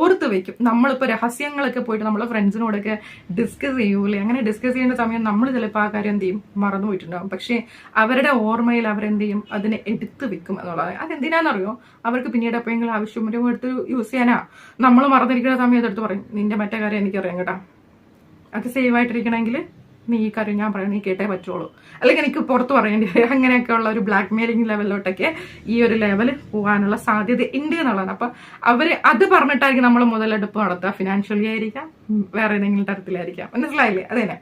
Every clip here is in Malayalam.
ഓർത്ത് വെക്കും. നമ്മളിപ്പോൾ രഹസ്യങ്ങളൊക്കെ പോയിട്ട് നമ്മളെ ഫ്രണ്ട്സിനോടൊക്കെ ഡിസ്കസ് ചെയ്യൂലേ? അങ്ങനെ ഡിസ്കസ് ചെയ്യുന്ന സമയം നമ്മൾ ചിലപ്പോൾ ആ കാര്യം എന്ത് ചെയ്യും? മറന്നു പോയിട്ടുണ്ടാകും പക്ഷേ അവരുടെ ഓർമ്മയിൽ അവരെന്ത് ചെയ്യും? അതിനെ എടുത്ത് വെക്കും എന്നുള്ളത് അതെന്തിനാണെന്നറിയോ അവർക്ക് പിന്നീട് എപ്പോഴെങ്കിലും ആവശ്യം വരുമ്പോൾ എടുത്ത് യൂസ് ചെയ്യാനാ. നമ്മൾ മറന്നിരിക്കുന്ന സമയം എടുത്ത് പറയും നിന്റെ മറ്റേ കാര്യം എനിക്കറിയാം കേട്ടോ. അത് സേവ് ആയിട്ടിരിക്കണമെങ്കിൽ നീ ഈ കാര്യം ഞാൻ പറയാം നീ കേട്ടേ പറ്റുള്ളൂ. അല്ലെങ്കിൽ എനിക്ക് പുറത്ത് പറയേണ്ടി വരും. അങ്ങനെയൊക്കെ ഉള്ള ഒരു ബ്ലാക്ക് മെയിലിംഗ് ലെവലിലോട്ടൊക്കെ ഈ ഒരു ലെവൽ പോകാനുള്ള സാധ്യത ഉണ്ട് എന്നുള്ളതാണ്. അപ്പൊ അവർ അത് പറഞ്ഞിട്ടായിരിക്കും നമ്മൾ മുതലെടുപ്പ് നടത്തുക. ഫിനാൻഷ്യലി ആയിരിക്കാം വേറെ ഏതെങ്കിലും തരത്തിലായിരിക്കാം. മനസ്സിലായില്ലേ? അതന്നെ.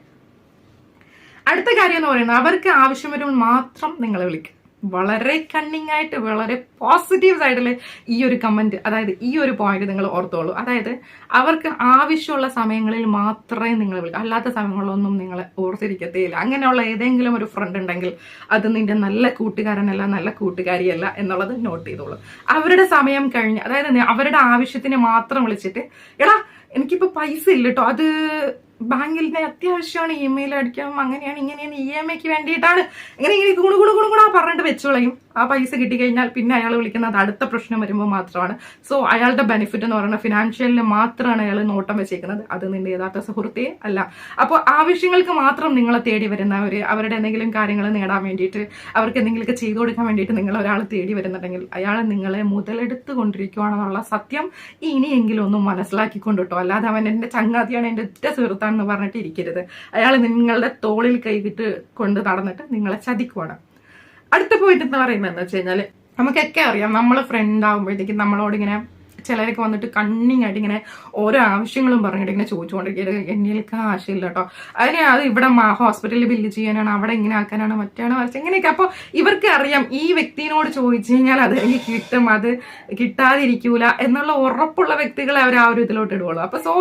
അടുത്ത കാര്യം എന്ന് പറയുന്നത് അവർക്ക് ആവശ്യം വരുമ്പോൾ മാത്രം നിങ്ങളെ വിളിക്കും. വളരെ കണ്ണിങ് ആയിട്ട് വളരെ പോസിറ്റീവ് സൈഡിൽ ഈ ഒരു കമന്റ് അതായത് ഈ ഒരു പോയിന്റ് നിങ്ങൾ ഓർത്തോളൂ. അതായത് അവർക്ക് ആവശ്യമുള്ള സമയങ്ങളിൽ മാത്രമേ നിങ്ങൾ വിളിക്കൂ. അല്ലാത്ത സമയങ്ങളിലൊന്നും നിങ്ങൾ ഓർത്തിരിക്കത്തേയില്ല. അങ്ങനെയുള്ള ഏതെങ്കിലും ഒരു ഫ്രണ്ട് ഉണ്ടെങ്കിൽ അത് നിന്റെ നല്ല കൂട്ടുകാരനല്ല നല്ല കൂട്ടുകാരിയല്ല എന്നുള്ളത് നോട്ട് ചെയ്തോളൂ. അവരുടെ സമയം കഴിഞ്ഞ് അതായത് അവരുടെ ആവശ്യത്തിന് മാത്രം വിളിച്ചിട്ട് എടാ എനിക്കിപ്പോ പൈസ ഇല്ല കേട്ടോ അത് ബാങ്കിലിന്റെ അത്യാവശ്യമാണ് ഇ മെയിൽ അടിക്കാം അങ്ങനെയാണ് ഇങ്ങനെയാണ് ഇ എം ഐക്ക് വേണ്ടിയിട്ടാണ്. ഇങ്ങനെ ഇങ്ങനെ ഗുണ ഗുണ ഗുണ ഗുണ പറഞ്ഞിട്ട് വെച്ചോളയും. ആ പൈസ കിട്ടിക്കഴിഞ്ഞാൽ പിന്നെ അയാൾ വിളിക്കുന്നത് അടുത്ത പ്രശ്നം വരുമ്പോൾ മാത്രമാണ്. സോ അയാളുടെ ബെനിഫിറ്റ് എന്ന് പറയുന്നത് ഫിനാൻഷ്യലിന് മാത്രമാണ് അയാൾ നോട്ടം വെച്ചേക്കുന്നത്. അത് നിന്റെ യഥാർത്ഥ സുഹൃത്തേ അല്ല. അപ്പോൾ ആവശ്യങ്ങൾക്ക് മാത്രം നിങ്ങളെ തേടി വരുന്നവർ അവരുടെ എന്തെങ്കിലും കാര്യങ്ങൾ നേടാൻ വേണ്ടിയിട്ട് അവർക്ക് എന്തെങ്കിലുമൊക്കെ ചെയ്തു കൊടുക്കാൻ വേണ്ടിയിട്ട് നിങ്ങൾ ഒരാൾ തേടി വരുന്നുണ്ടെങ്കിൽ അയാൾ നിങ്ങളെ മുതലെടുത്ത് കൊണ്ടിരിക്കുകയാണെന്നുള്ള സത്യം ഇനിയെങ്കിലും ഒന്ന് മനസ്സിലാക്കിക്കൊണ്ട് കേട്ടോ. അല്ലാതെ അവൻ എന്റെ ചങ്ങാതിയാണ് എന്റെ ഒറ്റ സുഹൃത്താണെന്ന് പറഞ്ഞിട്ട് ഇരിക്കരുത്. അയാൾ നിങ്ങളുടെ തോളിൽ കൈവിട്ട് കൊണ്ട് നടന്നിട്ട് നിങ്ങളെ ചതിക്കുവാണ്. അടുത്ത പോയിട്ട് എന്ന് പറയുന്നത് എന്ന് വെച്ച് കഴിഞ്ഞാൽ നമുക്കൊക്കെ അറിയാം നമ്മൾ ഫ്രണ്ട് ആകുമ്പോഴത്തേക്കും നമ്മളോട് ഇങ്ങനെ ചിലരൊക്കെ വന്നിട്ട് കണ്ണിങ് ആയിട്ട് ഇങ്ങനെ ഓരോ ആവശ്യങ്ങളും പറഞ്ഞിട്ട് ഇങ്ങനെ ചോദിച്ചുകൊണ്ടിരിക്കുന്നത് എന്നിൽ ആശയമില്ല കേട്ടോ. അതിന് അത് ഇവിടെ ഹോസ്പിറ്റലിൽ ബില്ല് ചെയ്യാനാണ് അവിടെ ഇങ്ങനെ ആക്കാനാണ് മറ്റാണ് മറിച്ച് ഇങ്ങനെയൊക്കെ. അപ്പോൾ ഇവർക്ക് അറിയാം ഈ വ്യക്തിനോട് ചോദിച്ചു കഴിഞ്ഞാൽ അത് എനിക്ക് കിട്ടും അത് കിട്ടാതിരിക്കൂല എന്നുള്ള ഉറപ്പുള്ള വ്യക്തികളെ അവർ ആ ഒരു ഇതിലോട്ട് ഇടുകയുള്ളൂ. അപ്പൊ സോ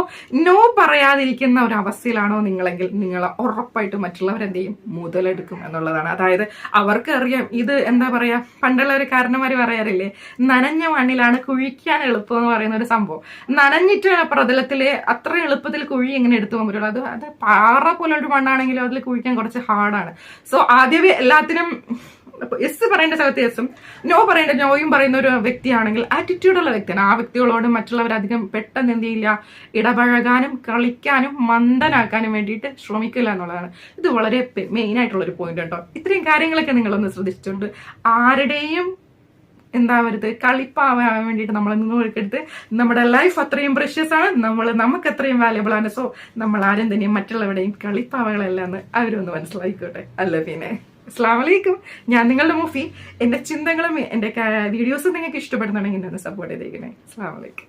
നോ പറയാതിരിക്കുന്ന ഒരു അവസ്ഥയിലാണോ നിങ്ങളെങ്കിൽ നിങ്ങൾ ഉറപ്പായിട്ടും മറ്റുള്ളവരെന്ത് ചെയ്യും മുതലെടുക്കും എന്നുള്ളതാണ്. അതായത് അവർക്ക് അറിയാം ഇത് എന്താ പറയാ പണ്ടുള്ള ഒരു കാരണമാര് പറയാറില്ലേ നനഞ്ഞ മണ്ണിലാണ് കുഴിക്കാൻ എളുപ്പം. എന്ന് പറയുന്ന ഒരു സംഭവം. നനഞ്ഞിട്ട് പ്രതലത്തിൽ അത്ര എളുപ്പത്തിൽ കുഴി എങ്ങനെ എടുത്തു പോകാൻ പറ്റുള്ളൂ. അത് അത് പാറ പോലൊരു മണ്ണാണെങ്കിലും അതിൽ കുഴിക്കാൻ കുറച്ച് ഹാർഡാണ്. സോ ആദ്യമേ എല്ലാത്തിനും എസ് പറയേണ്ട സ്ഥലത്ത് എസും നോ പറയേണ്ട നോയും പറയുന്ന ഒരു വ്യക്തിയാണെങ്കിൽ ആറ്റിറ്റ്യൂഡുള്ള വ്യക്തിയാണ്. ആ വ്യക്തികളോട് മറ്റുള്ളവരധികം പെട്ടെന്ന് എന്ത് ചെയ്യില്ല ഇടപഴകാനും കളിക്കാനും മന്ദനാക്കാനും വേണ്ടിയിട്ട് ശ്രമിക്കില്ല എന്നുള്ളതാണ്. ഇത് വളരെ മെയിൻ ആയിട്ടുള്ള ഒരു പോയിന്റ് കേട്ടോ ഇത്രയും കാര്യങ്ങളൊക്കെ നിങ്ങളൊന്ന് ശ്രദ്ധിച്ചിട്ടുണ്ട്. ആരുടെയും എന്താവരുത് കളിപ്പാവാൻ വേണ്ടിയിട്ട് നമ്മൾ നിന്നൊരുക്കെടുത്ത് നമ്മുടെ ലൈഫ് അത്രയും പ്രഷ്യസ് ആണ്. നമ്മൾ നമുക്ക് അത്രയും വാല്യബിൾ ആണ്. സോ നമ്മൾ ആരും തന്നെയും മറ്റുള്ളവരുടെയും കളിപ്പാവകളല്ല എന്ന് അവരൊന്ന് മനസ്സിലായിക്കോട്ടെ അല്ല പിന്നെ അസ്ലാമലൈക്കും ഞാൻ നിങ്ങളുടെ മൂഫി. എന്റെ ചിന്തകളും എന്റെ വീഡിയോസും നിങ്ങൾക്ക് ഇഷ്ടപ്പെടുന്നുണ്ടെങ്കിൽ സപ്പോർട്ട് ചെയ്തേക്കണേ അസ്സാം വലൈക്കും